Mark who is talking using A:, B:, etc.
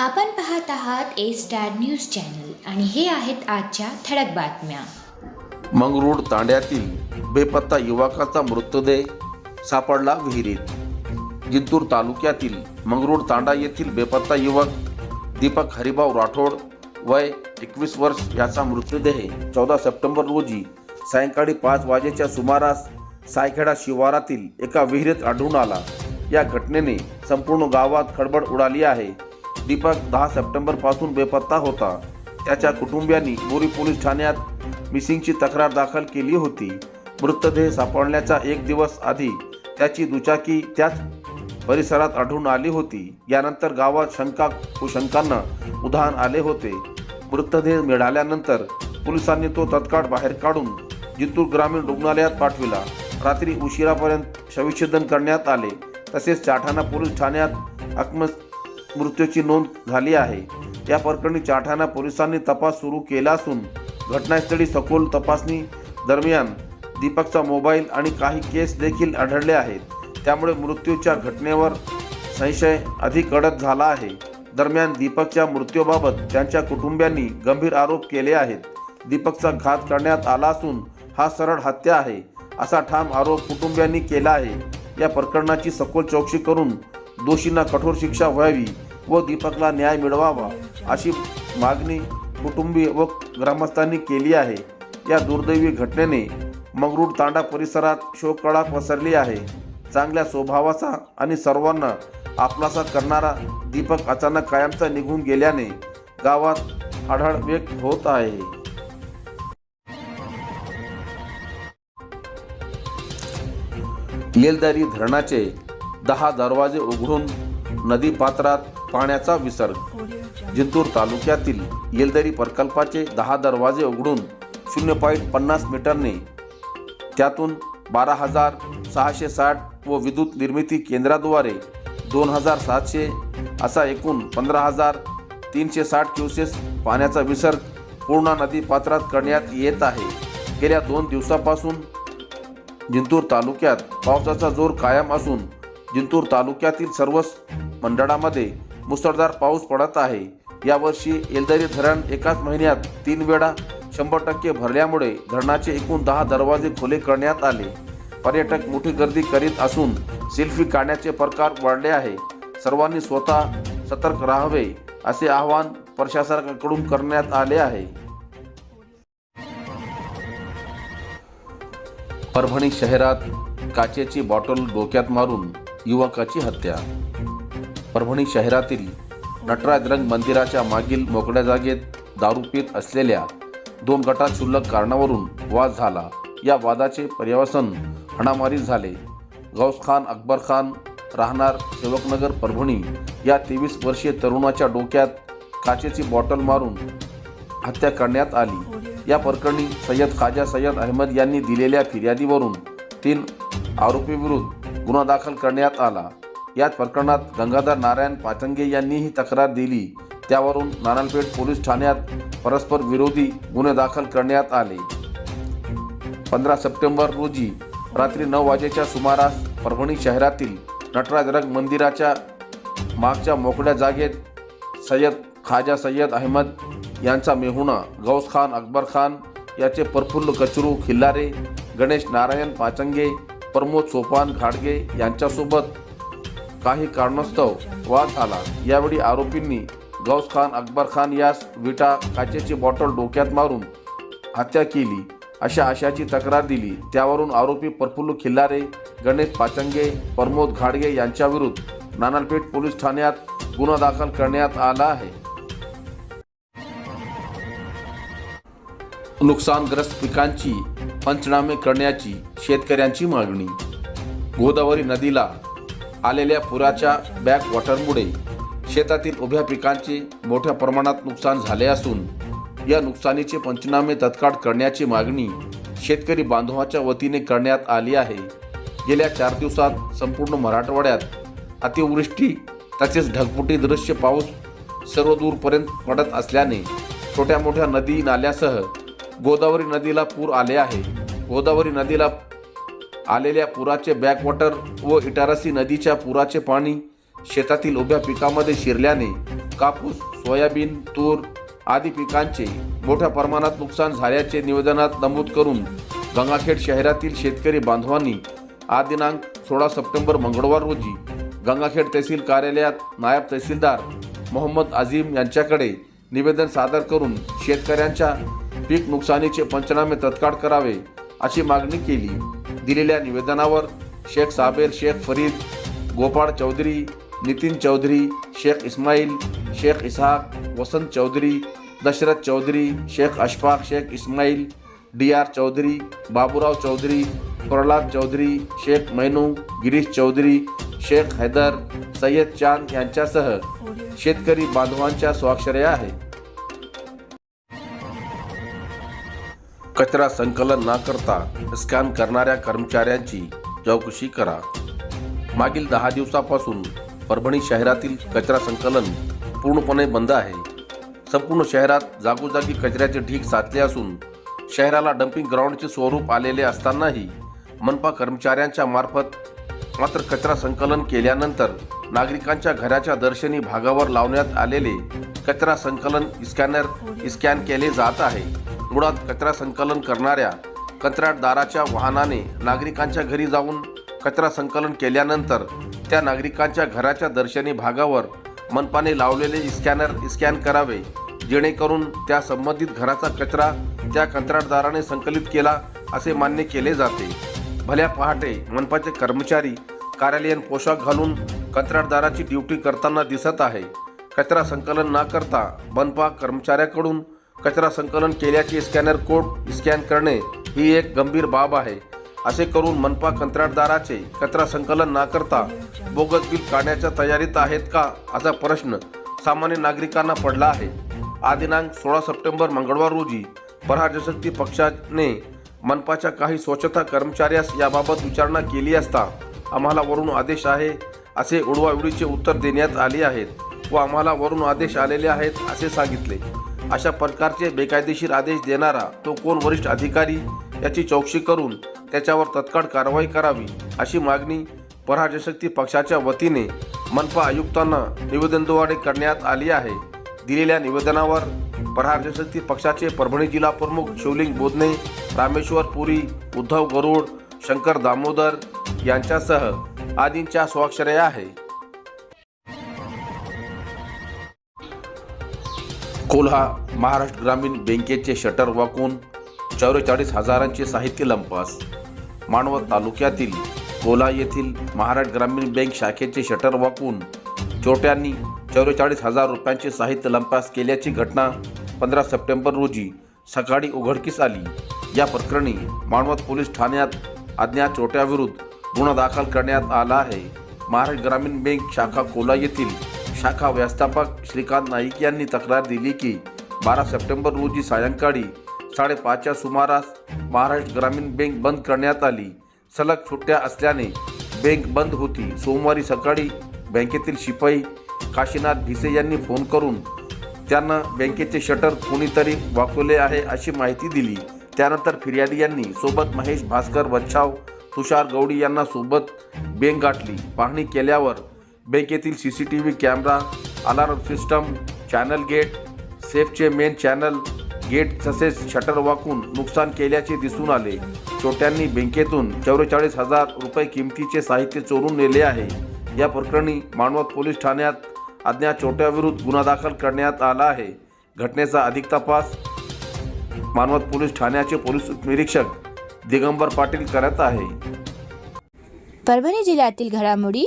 A: आपण पाहत आहात ए स्टार न्यूज चॅनल आणि हे आहेत आजच्या ठळक बातम्या.
B: मंगरूळ तांड्यातील बेपत्ता युवकाचा मृतदेह सापडला विहिरीत. जिंतूर तालुक्यातील मंगरूळ तांडा येथील बेपत्ता युवक दीपक हरिभाऊ राठोड वय एकवीस वर्ष याचा मृतदेह चौदा सप्टेंबर रोजी सायंकाळी पाच वाजेच्या सुमारास सायखेडा शिवारातील एका विहिरीत आढळून आला. या घटनेने संपूर्ण गावात खळबळ उडाली आहे. दीपक दहा सप्टेंबरपासून बेपत्ता होता. त्याच्या कुटुंबियांनी बोरी पोलीस ठाण्यात मिसिंगची तक्रार दाखल केली होती. मृतदेह सापडण्याचा एक दिवस आधी त्याची दुचाकी त्याच परिसरात आढळून आली होती. यानंतर गावात शंका कुशंकांना उधाण आले होते. मृतदेह मिळाल्यानंतर पोलिसांनी तो तत्काळ बाहेर काढून जिंतूर ग्रामीण रुग्णालयात पाठविला. रात्री उशिरापर्यंत शविच्छेदन करण्यात आले. तसेच चाठाणा पोलीस ठाण्यात अकस्मात मृत्यूची नोंद झाली आहे. या प्रकरणी चाठाणा पोलिसांनी तपास सुरू केला असून घटनास्थळी सखोल तपासणी दरम्यान दीपकचा मोबाईल आणि काही केस देखील आढळले आहेत. त्यामुळे मृत्यूच्या घटनेवर संशय अधिक कडक झाला आहे. दरम्यान दीपकच्या मृत्यूबाबत त्यांच्या कुटुंबियांनी गंभीर आरोप केले आहेत. दीपकचा घात करण्यात आला असून हा सरळ हत्या आहे असा ठाम आरोप कुटुंबियांनी केला आहे. या प्रकरणाची सखोल चौकशी करून दोषींना कठोर शिक्षा व्हावी व दीपकला न्याय मिळवावा अशी मागणी कुटुंबीय व ग्रामस्थांनी केली आहे. या दुर्दैवी घटनेने मंगरूळ तांडा परिसरात शोककळा पसरली आहे. चांगल्या स्वभावाचा आणि सर्वांना आपलासा करणारा दीपक अचानक कायमचा निघून गेल्याने गावात आढळ व्यक्त होत आहे. येलदारी धरणाचे दहा दरवाजे उघडून नदी पात्रात पाण्याचा विसर्ग. जिंतूर तालुक्यातील येलदरी प्रकल्पाचे दहा दरवाजे उघडून शून्य पॉईंट पन्नास मीटरने त्यातून बारा हजार सहाशे साठ व विद्युत निर्मिती केंद्राद्वारे दोन हजार सातशे असा एकूण पंधरा हजार तीनशे साठ क्युसेस पाण्याचा विसर्ग पूर्णा नदी पात्रात करण्यात येत आहे. गेल्या दोन दिवसापासून जिंतूर तालुक्यात पावसाचा जोर कायम असून जिंतूर तालुक्यातील सर्वच मंडळामध्ये मुसळधार पाऊस पडत आहे. यावर्षी येलदरी धरण एकाच महिन्यात तीन वेळा शंभर टक्के भरल्यामुळे धरणाचे एकूण दहा दरवाजे खुले करण्यात आले. पर्यटक मोठी गर्दी करीत असून सेल्फी काढण्याचे प्रकार वाढले आहे. सर्वांनी स्वतः सतर्क राहावे असे आवाहन प्रशासनाकडून करण्यात आले आहे. परभणी शहरात काचेची बॉटल डोक्यात मारून युवकाची हत्या परभणी शहरातील नटराज रंग मंदिराच्या मागील मोकळ्या जागेत दारू पीत असलेल्या दोन गटात क्षुल्लक कारणावरून वाद झाला. या वादाचे पर्यवसन हाणामारी झाले. गौस खान अकबर खान राहणार सेवकनगर परभणी या तेवीस वर्षीय तरुणाच्या डोक्यात काचेची बॉटल मारून हत्या करण्यात आली. या प्रकरणी सय्यद खाजा सय्यद अहमद यांनी दिलेल्या फिर्यादीवरून तीन आरोपीविरुद्ध गुन्हा दाखल करण्यात आला. याच प्रकरणात गंगाधर नारायण पाचंगे यांनीही तक्रार दिली. त्यावरून नारायणपेठ पोलीस ठाण्यात परस्पर विरोधी गुन्हे दाखल करण्यात आले. पंधरा सप्टेंबर रोजी रात्री नऊ वाजेच्या सुमारास परभणी शहरातील नटराज रंग मंदिराच्या मागच्या मोकळ्या जागेत सय्यद खाजा सय्यद अहमद यांचा मेहुणा गौस खान अकबर खान याचे प्रफुल्ल कचरू खिल्लारे गणेश नारायण पाचंगे प्रमोद सोपान घाडगे यांच्यासोबत काही कारणास्तव वाद आला. यावेळी आरोपींनी गौस खान अकबर खान यास विटा काचेची बॉटल डोक्यात मारून हत्या केली. अशा आशाची तक्रार दिली. त्यावरून आरोपी प्रफुल्ल खिल्लारे गणेश पाचंगे प्रमोद घाडगे यांच्याविरुद्ध नानालपेठ पोलीस ठाण्यात गुन्हा दाखल करण्यात आला आहे. नुकसानग्रस्त पिकांची पंचनामे करण्याची शेतकऱ्यांची मागणी. गोदावरी नदीला आलेल्या पुराच्या बॅक वॉटरमुळे शेतातील उभ्या पिकांचे मोठ्या प्रमाणात नुकसान झाले असून या नुकसानीचे पंचनामे तत्काळ करण्याची मागणी शेतकरी बांधवाच्या वतीने करण्यात आली आहे. गेल्या चार दिवसात संपूर्ण मराठवाड्यात अतिवृष्टी तसेच ढगफुटी दृश्य पाऊस सर्व दूरपर्यंत पडत असल्याने छोट्या मोठ्या नदी नाल्यासह गोदावरी नदीला पूर आले आहे. गोदावरी नदीला आलेल्या पुराचे बॅकवॉटर व इटारसी नदीच्या पुराचे पाणी शेतातील उभ्या पिकामध्ये शिरल्याने कापूस सोयाबीन तूर आदी पिकांचे मोठ्या प्रमाणात नुकसान झाल्याचे निवेदनात नमूद करून गंगाखेड शहरातील शेतकरी बांधवांनी आज दिनांक सोळा सप्टेंबर मंगळवार रोजी गंगाखेड तहसील कार्यालयात नायब तहसीलदार मोहम्मद अझीम यांच्याकडे निवेदन सादर करून शेतकऱ्यांच्या पीक नुकसानीचे पंचनामे तत्काळ करावे अशी मागणी केली. दिलेल्या निवेदनावर शेख साबेर शेख फरीद गोपाळ चौधरी नितीन चौधरी शेख इस्माईल शेख इसहाक वसंत चौधरी दशरथ चौधरी शेख अशफाक शेख इस्माईल डी आर चौधरी बाबूराव चौधरी प्रल्हाद चौधरी शेख मैनू गिरीश चौधरी शेख हैदर सय्यद चांद यांच्यासह शेतकरी बांधवांच्या स्वाक्षऱ्या आहेत. कचरा संकलन न करता स्कॅन करणाऱ्या कर्मचाऱ्यांची चौकशी करा. मागील दहा दिवसापासून परभणी शहरातील कचरा संकलन पूर्णपणे बंद आहे. संपूर्ण शहरात जागोजागी कचऱ्याचे ढीग साचले असून शहराला डम्पिंग ग्राउंडचे स्वरूप आलेले असतानाही मनपा कर्मचाऱ्यांच्या मार्फत मात्र कचरा संकलन केल्यानंतर नागरिकांच्या घराच्या दर्शनी भागावर लावण्यात आलेले कचरा संकलन स्कॅनर स्कॅन केले जात आहे. मुळात कचरा संकलन करणाऱ्या कंत्राटदाराच्या वाहनाने नागरिकांच्या घरी जाऊन कचरा संकलन केल्यानंतर त्या नागरिकांच्या घराच्या दर्शनी भागावर मनपाने लावलेले स्कॅनर स्कॅन करावे जेणेकरून त्या संबंधित घराचा कचरा त्या कंत्राटदाराने संकलित केला असे मान्य केले जाते. भल्या पहाटे मनपाचे कर्मचारी कार्यालयीन पोशाख घालून कंत्राटदाराची ड्युटी करताना दिसत आहे. कचरा संकलन न करता मनपा कर्मचाऱ्याकडून कचरा संकलन केल्याचे स्कॅनर कोड स्कॅन करणे ही एक गंभीर बाब आहे. असे करून मनपा कंत्राटदाराचे कचरा संकलन न करता बोगस बिल काढण्याच्या तयारीत आहेत का असा प्रश्न सामान्य नागरिकांना पडला आहे. आदिनांक दिनांक सोळा सप्टेंबर मंगळवार रोजी प्रहारशक्ती पक्षाने मनपाच्या काही स्वच्छता कर्मचाऱ्यास याबाबत विचारणा केली असता आम्हाला वरून आदेश आहे असे उडवाउडीचे उत्तर देण्यात आले आहेत व आम्हाला वरून आदेश आलेले आहेत असे सांगितले. अशा प्रकारचे बेकायदेशीर आदेश देणारा तो कोण वरिष्ठ अधिकारी याची चौकशी करून त्याच्यावर तत्काळ कारवाई करावी अशी मागणी प्रहारशक्ती पक्षाच्या वतीने मनपा आयुक्तांना निवेदनद्वारे करण्यात आली आहे. दिलेल्या निवेदनावर प्रहारशक्ती पक्षाचे परभणी जिल्हा प्रमुख शिवलिंग बोधने रामेश्वर पुरी उद्धव गरुड शंकर दामोदर यांच्यासह आदींच्या स्वाक्षऱ्या आहे. कोल्हा महाराष्ट्र ग्रामीण बँकेचे शटर वाकून चौवेचाळीस हजारांचे साहित्य लंपास. मानवत तालुक्यातील कोल्हा येथील महाराष्ट्र ग्रामीण बँक शाखेचे शटर वाकून चोरट्यांनी चौवेचाळीस हजार रुपयांचे साहित्य लंपास केल्याची घटना पंधरा सप्टेंबर रोजी सकाळी उघडकीस आली. या प्रकरणी मानवत पोलीस ठाण्यात अज्ञात चोरट्याविरुद्ध गुन्हा दाखल करण्यात आला आहे. महाराष्ट्र ग्रामीण बँक शाखा कोल्हा येथील शाखा व्यवस्थापक श्रीकांत नाईक यांनी तक्रार दिली की बारा सप्टेंबर रोजी सायंकाळी साडेपाचच्या सुमारास महाराष्ट्र ग्रामीण बँक बंद करण्यात आली. सलग सुट्ट्या असल्याने बँक बंद होती. सोमवारी सकाळी बँकेतील शिपाई काशीनाथ भिसे यांनी फोन करून त्यांना बँकेचे शटर कोणीतरी वाकवले आहे अशी माहिती दिली. त्यानंतर फिर्यादी यांनी सोबत महेश भास्कर वच्छाव तुषार गौडी यांना सोबत बँक गाठली. पाहणी केल्यावर बँकेतील C C T V camera alarm system channel gate सेफचे main channel gate तसेच शटर वाकून नुकसान केल्याचे दिसून आले. चोट्यांनी बँकेतून चौवेचाळीस हजार रुपये किमतीचे साहित्य चोरून नेले आहे. या प्रकरणी मानवत पोलीस ठाण्यात अज्ञात चोट्याविरुद्ध गुन्हा दाखल करण्यात आला आहे. घटनेचा अधिक तपास मानवत पोलीस ठाण्याचे पोलीस निरीक्षक दिगंबर पाटील करत आहे.
A: परभणी जिल्ह्यातील घडामोडी